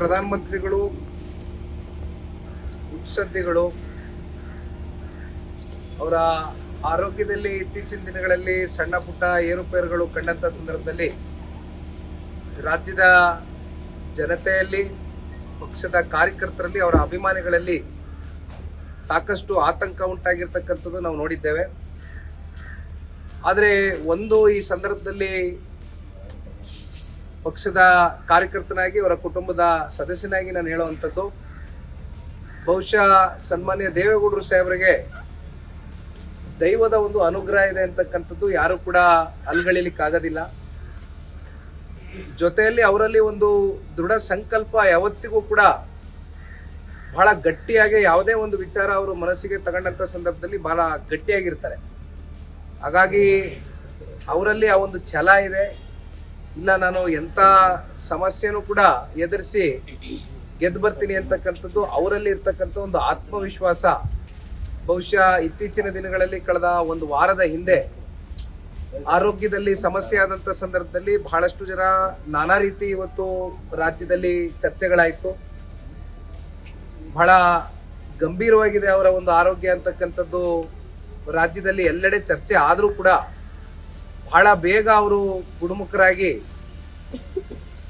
ಮುಖ್ಯಮಂತ್ರಿಗಳು ಮುತ್ಸದ್ದಿಗಳು ಅವರ ಆರೋಗ್ಯದಲ್ಲಿ ಇತ್ತೀಚಿನ ದಿನಗಳಲ್ಲಿ ಸಣ್ಣ ಪುಟ್ಟ ಏರುಪೇರುಗಳು ಕಂಡಂತ ಸಂದರ್ಭದಲ್ಲಿ ರಾಜ್ಯದ ಜನತೆಯಲ್ಲಿ, ಪಕ್ಷದ ಕಾರ್ಯಕರ್ತರಲ್ಲಿ, ಅವರ ಅಭಿಮಾನಿಗಳಲ್ಲಿ ಸಾಕಷ್ಟು ಆತಂಕ ಉಂಟಾಗಿರ್ತಕ್ಕಂಥದ್ದು ನಾವು ನೋಡಿದ್ದೇವೆ. ಆದರೆ ಒಂದು ಈ ಸಂದರ್ಭದಲ್ಲಿ ಪಕ್ಷದ ಕಾರ್ಯಕರ್ತನಾಗಿ, ಅವರ ಕುಟುಂಬದ ಸದಸ್ಯನಾಗಿ ನಾನು ಹೇಳುವಂಥದ್ದು, ಬಹುಶಃ ಸನ್ಮಾನ್ಯ ದೇವೇಗೌಡರು ಸಾಹೇಬರಿಗೆ ದೈವದ ಒಂದು ಅನುಗ್ರಹ ಇದೆ ಅಂತಕ್ಕಂಥದ್ದು ಯಾರು ಕೂಡ ಅಲ್ಗಳಿಲಿಕ್ಕಾಗೋದಿಲ್ಲ ಜೊತೆಯಲ್ಲಿ ಅವರಲ್ಲಿ ಒಂದು ದೃಢ ಸಂಕಲ್ಪ ಯಾವತ್ತಿಗೂ ಕೂಡ ಬಹಳ ಗಟ್ಟಿಯಾಗಿ ಯಾವುದೇ ಒಂದು ವಿಚಾರ ಅವರು ಮನಸ್ಸಿಗೆ ತಗೊಂಡಂಥ ಸಂದರ್ಭದಲ್ಲಿ ಬಹಳ ಗಟ್ಟಿಯಾಗಿರ್ತಾರೆ. ಹಾಗಾಗಿ ಅವರಲ್ಲಿ ಆ ಒಂದು ಛಲ ಇದೆ. ಇಲ್ಲ, ನಾನು ಎಂಥ ಸಮಸ್ಯೆನೂ ಕೂಡ ಎದುರಿಸಿ ಗೆದ್ದು ಬರ್ತೀನಿ ಅಂತಕ್ಕಂಥದ್ದು ಅವರಲ್ಲಿ ಇರ್ತಕ್ಕಂಥ ಒಂದು ಆತ್ಮವಿಶ್ವಾಸ. ಬಹುಶಃ ಇತ್ತೀಚಿನ ದಿನಗಳಲ್ಲಿ ಕಳೆದ ಒಂದು ವಾರದ ಹಿಂದೆ ಆರೋಗ್ಯದಲ್ಲಿ ಸಮಸ್ಯೆ ಆದಂತ ಸಂದರ್ಭದಲ್ಲಿ ಬಹಳಷ್ಟು ಜನ ನಾನಾ ರೀತಿ ಇವತ್ತು ರಾಜ್ಯದಲ್ಲಿ ಚರ್ಚೆಗಳಾಯಿತು. ಬಹಳ ಗಂಭೀರವಾಗಿದೆ ಅವರ ಒಂದು ಆರೋಗ್ಯ ಅಂತಕ್ಕಂಥದ್ದು. ರಾಜ್ಯದಲ್ಲಿ ಎಲ್ಲೆಡೆ ಚರ್ಚೆ ಆದರೂ ಕೂಡ ಬಹಳ ಬೇಗ ಅವರು ಗುಣಮುಖರಾಗಿ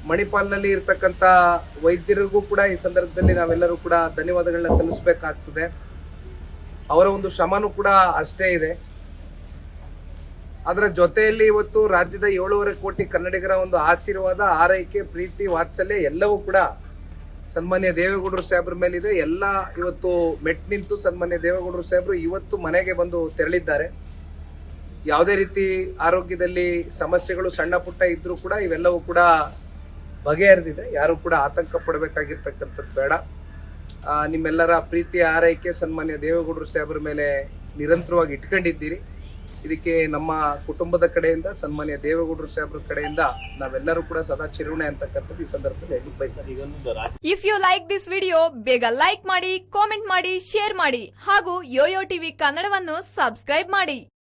ಮಣಿಪಾಲ್ನಲ್ಲಿ ಇರ್ತಕ್ಕಂಥ ವೈದ್ಯರಿಗೂ ಕೂಡ ಈ ಸಂದರ್ಭದಲ್ಲಿ ನಾವೆಲ್ಲರೂ ಕೂಡ ಧನ್ಯವಾದಗಳನ್ನ ಸಲ್ಲಿಸಬೇಕಾಗ್ತದೆ. ಅವರ ಒಂದು ಶ್ರಮನೂ ಕೂಡ ಅಷ್ಟೇ ಇದೆ. ಅದರ ಜೊತೆಯಲ್ಲಿ ಇವತ್ತು ರಾಜ್ಯದ ಏಳೂವರೆ ಕೋಟಿ ಕನ್ನಡಿಗರ ಒಂದು ಆಶೀರ್ವಾದ, ಆರೈಕೆ, ಪ್ರೀತಿ, ವಾತ್ಸಲ್ಯ ಎಲ್ಲವೂ ಕೂಡ ಸನ್ಮಾನ್ಯ ದೇವೇಗೌಡರು ಸಾಹೇಬ್ರ ಮೇಲಿದೆ. ಎಲ್ಲ ಇವತ್ತು ಮೆಟ್ ನಿಂತು ಸನ್ಮಾನ್ಯ ದೇವೇಗೌಡರು ಸಾಹೇಬರು ಇವತ್ತು ಮನೆಗೆ ಬಂದು ತೆರಳಿದ್ದಾರೆ. ಯಾವುದೇ ರೀತಿ ಆರೋಗ್ಯದಲ್ಲಿ ಸಮಸ್ಯೆಗಳು ಸಣ್ಣ ಪುಟ್ಟ ಇದ್ರೂ ಕೂಡ ಇವೆಲ್ಲವೂ ಕೂಡ ಬಗೆಹರಿದಿದೆ. ಯಾರು ಕೂಡ ಆತಂಕ ಪಡಬೇಕಾಗಿರ್ತಕ್ಕಂಥದ್ದು ಬೇಡ. ನಿಮ್ಮೆಲ್ಲರ ಪ್ರೀತಿ ಆರೈಕೆ ಸನ್ಮಾನ್ಯ ದೇವೇಗೌಡರು ಸಾಹೇಬ್ರ ಮೇಲೆ ನಿರಂತರವಾಗಿ ಇಟ್ಕೊಂಡಿದ್ದೀರಿ. ಇದಕ್ಕೆ ನಮ್ಮ ಕುಟುಂಬದ ಕಡೆಯಿಂದ, ಸನ್ಮಾನ್ಯ ದೇವೇಗೌಡರು ಸಾಹೇಬ್ರ ಕಡೆಯಿಂದ ನಾವೆಲ್ಲರೂ ಕೂಡ ಸದಾ ಚಿರುಣೆ ಅಂತಕ್ಕಂಥದ್ದು ಈ ಸಂದರ್ಭದಲ್ಲಿ ಬಯಸ್ತೀನಿ. If you like this video ಬೇಗ ಲೈಕ್ ಮಾಡಿ ಕಾಮೆಂಟ್ ಮಾಡಿ ಶೇರ್ ಮಾಡಿ ಹಾಗೂ ಯೋಯೋ ಟಿವಿ ಕನ್ನಡವನ್ನು ಸಬ್ಸ್ಕ್ರೈಬ್ ಮಾಡಿ.